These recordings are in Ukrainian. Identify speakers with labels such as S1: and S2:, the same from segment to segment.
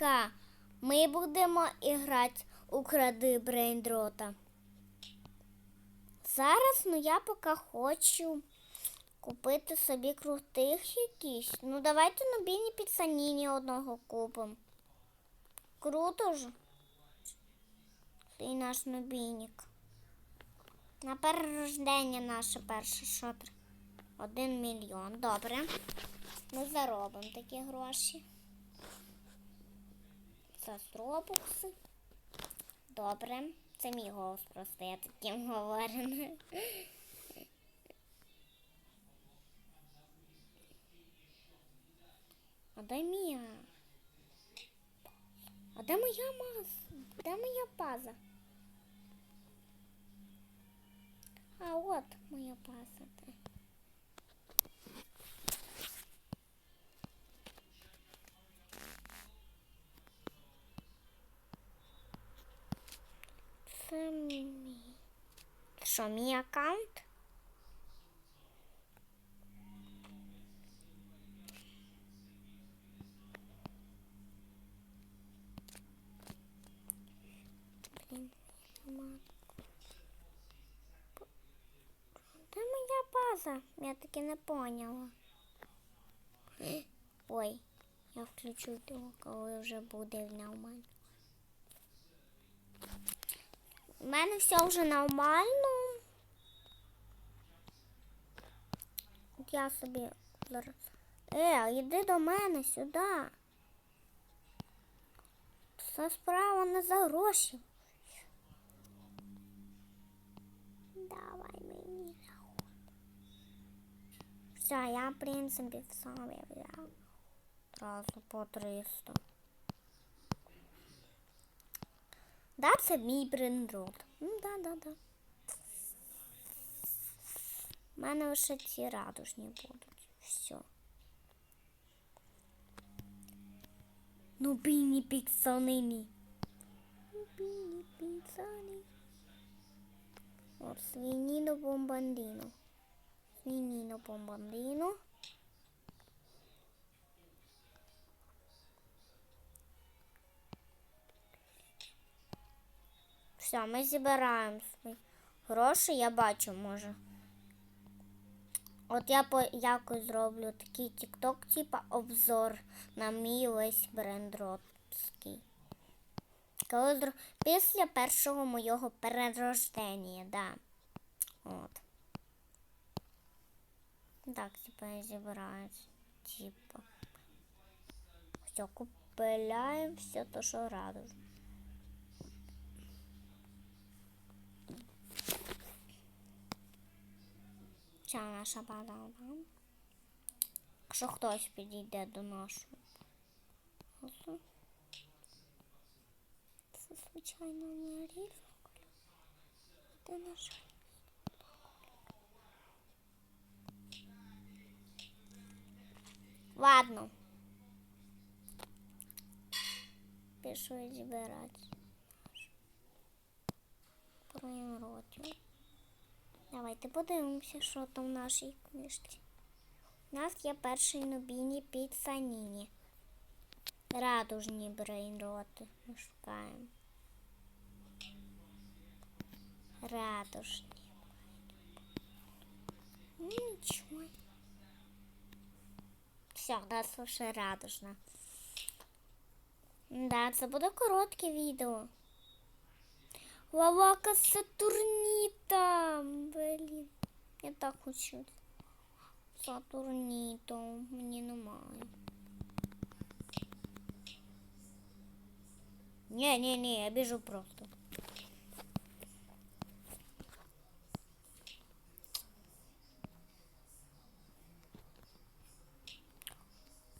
S1: Ка, ми будемо грати у кради брейндрота. Зараз ну я поки хочу купити собі крутих якісь. Ну давайте нобіні піцаніні одного купимо. Круто ж. Цей наш нобійник. На перерождення наше перше шотр. Один мільйон. Добре. Ми заробимо такі гроші. Це стробукси. Добре. Це мій голос просто, я таким говорю. А де мія? А де моя маса? Де моя база? А от моя база. Це мій. Що, мій аккаунт? Блін, нема. Де моя база? Я таки не поняла. Ой, я включу його, коли вже буде нормально. У мене все вже нормально. Я собі зараз. Е, йди до мене сюди. Це справа не за гроші. Давай мені. Все, я, в принципі, в собі взяв. Одразу по 300. Да, це мій брендрот. Ну, да, да, да. У мене лише ці радужні будуть. Все. Ну, біні піцанині. Ну, біні піцані. От, свініно бомбандіно. Свініно бомбандіно. Все, ми збираємо свої гроші, я бачу, може. От я по якось зроблю такий тікток, типа обзор на мій весь брендротський. Коли Після першого моєго перерождення, да. От. Так, типа я зібраюсь. Типа. Все, купляємо все то, що радує. Ця наша база. Якщо хтось підійде до бази. Це звичайно не. Де наша? Ладно. Пішли збирати. Давайте подивимося, що там в нашій книжці. У нас є перший нобійні піцаніні. Радужні брейнроти. Ми шукаємо. Радужні. Нічого. Все, у нас лише радужна. Да, це буде коротке відео. Лавака Сатурніта. Блін. Я так хочу. Сатурніто. Мені немає. Ні, ні, ні, я біжу просто.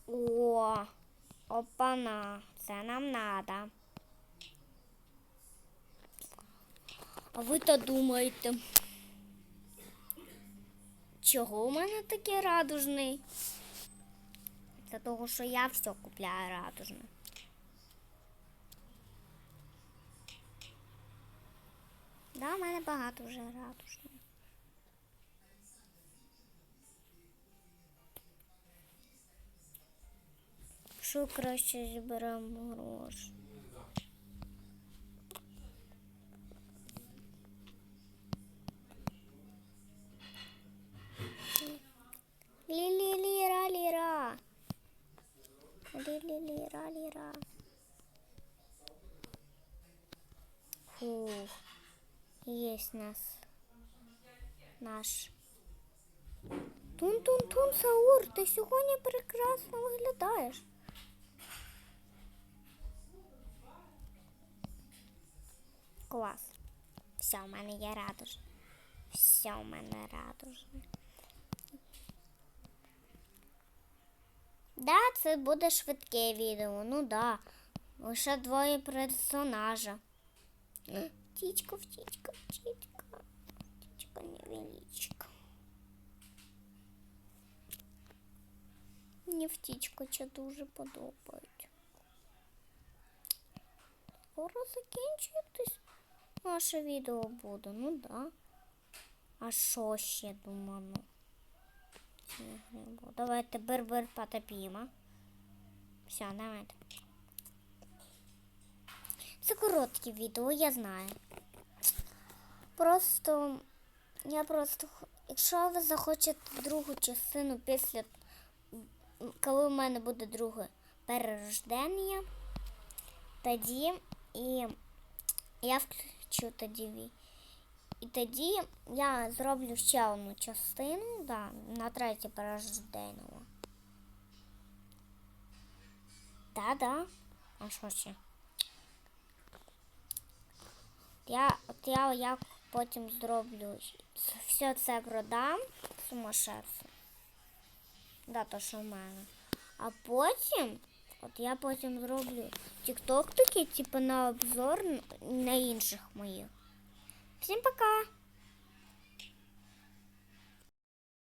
S1: О, опана, це нам надо. А ви то думаєте? Чого у мене такий радужний? Це того, що я все купляю радужне. Да, у мене багато вже радужних. Що краще зберемо гроші? Есть нас. Наш. Тун-тун-тун, Саур, ти сьогодні прекрасно виглядаєш. Клас. Все, в мене є радужне. Все в мене радужне. Да, це буде швидке відео. Ну да. Лише двоє персонажа. Птічка, птічка, птічка. Птічка невеличка. Мені втічка це дуже подобають. Скоро закінчується наше відео буде, ну да. А що ще думаю? Давайте бер-бер потопімо. Все, давайте. Це коротке відео, я знаю. Просто я просто, якщо ви захочете другу частину після, коли у мене буде друге перерождення, тоді і я включу тоді. І тоді я зроблю ще одну частину, да, на третє перерождення. Да-да. А що ще? Я, от я як потім зроблю все це продам сумасшедше. Да, то що в мене. А потім, от я потім зроблю тікток такий, типу на обзор на інших моїх. Всім пока!